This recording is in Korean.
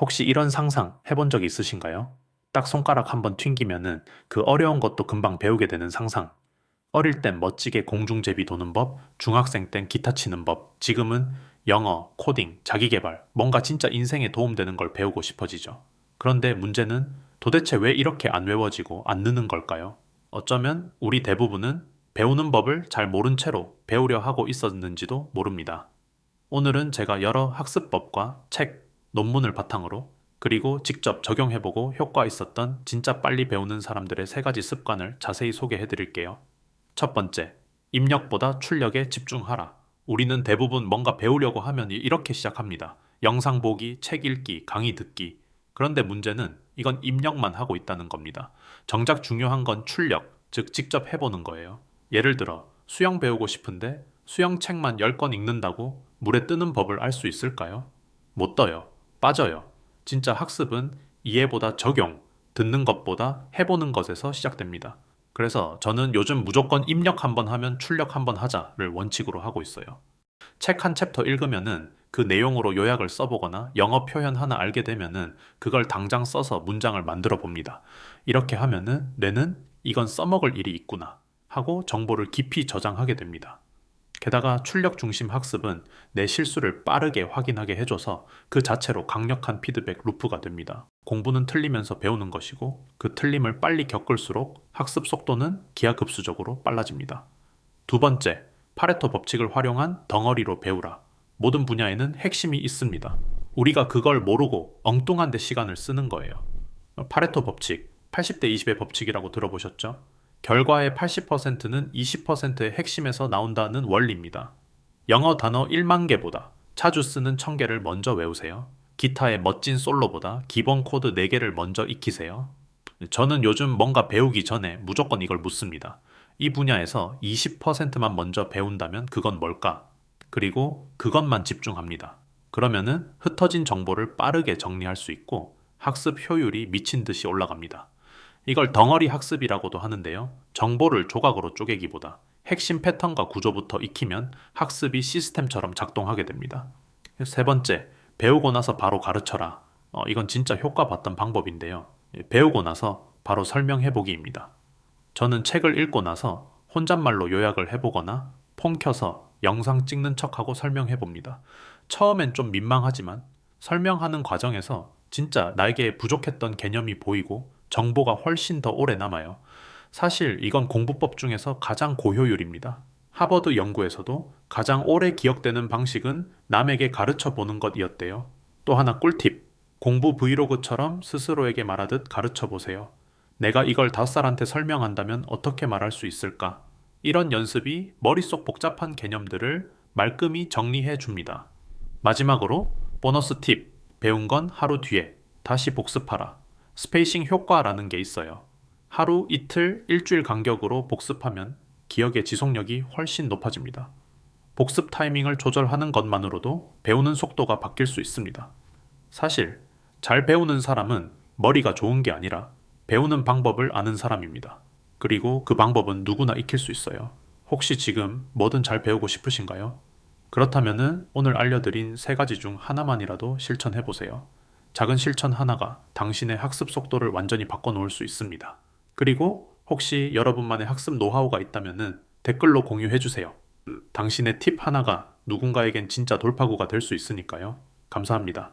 혹시 이런 상상 해본 적 있으신가요? 딱 손가락 한번 튕기면은 그 어려운 것도 금방 배우게 되는 상상. 어릴 땐 멋지게 공중제비 도는 법, 중학생 땐 기타 치는 법, 지금은 영어, 코딩, 자기개발, 뭔가 진짜 인생에 도움되는 걸 배우고 싶어지죠. 그런데 문제는 도대체 왜 이렇게 안 외워지고 안 느는 걸까요? 어쩌면 우리 대부분은 배우는 법을 잘 모른 채로 배우려 하고 있었는지도 모릅니다. 오늘은 제가 여러 학습법과 책, 논문을 바탕으로 그리고 직접 적용해보고 효과 있었던 진짜 빨리 배우는 사람들의 세 가지 습관을 자세히 소개해 드릴게요. 첫 번째, 입력보다 출력에 집중하라. 우리는 대부분 뭔가 배우려고 하면 이렇게 시작합니다. 영상 보기, 책 읽기, 강의 듣기. 그런데 문제는 이건 입력만 하고 있다는 겁니다. 정작 중요한 건 출력, 즉 직접 해보는 거예요. 예를 들어 수영 배우고 싶은데 수영책만 10권 읽는다고 물에 뜨는 법을 알 수 있을까요? 못 떠요. 빠져요. 진짜 학습은 이해보다 적용, 듣는 것보다 해보는 것에서 시작됩니다. 그래서 저는 요즘 무조건 입력 한번 하면 출력 한번 하자를 원칙으로 하고 있어요. 책 한 챕터 읽으면은 그 내용으로 요약을 써보거나 영어 표현 하나 알게 되면은 그걸 당장 써서 문장을 만들어 봅니다. 이렇게 하면은 뇌는 이건 써먹을 일이 있구나 하고 정보를 깊이 저장하게 됩니다. 게다가 출력 중심 학습은 내 실수를 빠르게 확인하게 해줘서 그 자체로 강력한 피드백 루프가 됩니다. 공부는 틀리면서 배우는 것이고 그 틀림을 빨리 겪을수록 학습 속도는 기하급수적으로 빨라집니다. 두 번째, 파레토 법칙을 활용한 덩어리로 배우라. 모든 분야에는 핵심이 있습니다. 우리가 그걸 모르고 엉뚱한 데 시간을 쓰는 거예요. 파레토 법칙, 80대 20의 법칙이라고 들어보셨죠? 결과의 80%는 20%의 핵심에서 나온다는 원리입니다. 영어 단어 1만 개보다 자주 쓰는 1000개를 먼저 외우세요. 기타의 멋진 솔로보다 기본 코드 4개를 먼저 익히세요. 저는 요즘 뭔가 배우기 전에 무조건 이걸 묻습니다. 이 분야에서 20%만 먼저 배운다면 그건 뭘까? 그리고 그것만 집중합니다. 그러면은 흩어진 정보를 빠르게 정리할 수 있고 학습 효율이 미친 듯이 올라갑니다. 이걸 덩어리 학습이라고도 하는데요. 정보를 조각으로 쪼개기보다 핵심 패턴과 구조부터 익히면 학습이 시스템처럼 작동하게 됩니다. 세 번째, 배우고 나서 바로 가르쳐라. 어, 이건 진짜 효과 봤던 방법인데요. 배우고 나서 바로 설명해 보기입니다. 저는 책을 읽고 나서 혼잣말로 요약을 해보거나 폰 켜서 영상 찍는 척하고 설명해 봅니다. 처음엔 좀 민망하지만 설명하는 과정에서 진짜 나에게 부족했던 개념이 보이고 정보가 훨씬 더 오래 남아요. 사실 이건 공부법 중에서 가장 고효율입니다. 하버드 연구에서도 가장 오래 기억되는 방식은 남에게 가르쳐 보는 것이었대요. 또 하나 꿀팁. 공부 브이로그처럼 스스로에게 말하듯 가르쳐 보세요. 내가 이걸 다섯 살한테 설명한다면 어떻게 말할 수 있을까? 이런 연습이 머릿속 복잡한 개념들을 말끔히 정리해 줍니다. 마지막으로 보너스 팁. 배운 건 하루 뒤에 다시 복습하라. 스페이싱 효과라는 게 있어요. 하루, 이틀, 일주일 간격으로 복습하면 기억의 지속력이 훨씬 높아집니다. 복습 타이밍을 조절하는 것만으로도 배우는 속도가 바뀔 수 있습니다. 사실 잘 배우는 사람은 머리가 좋은 게 아니라 배우는 방법을 아는 사람입니다. 그리고 그 방법은 누구나 익힐 수 있어요. 혹시 지금 뭐든 잘 배우고 싶으신가요? 그렇다면은 오늘 알려드린 세 가지 중 하나만이라도 실천해 보세요. 작은 실천 하나가 당신의 학습 속도를 완전히 바꿔놓을 수 있습니다. 그리고 혹시 여러분만의 학습 노하우가 있다면은 댓글로 공유해 주세요. 당신의 팁 하나가 누군가에겐 진짜 돌파구가 될 수 있으니까요. 감사합니다.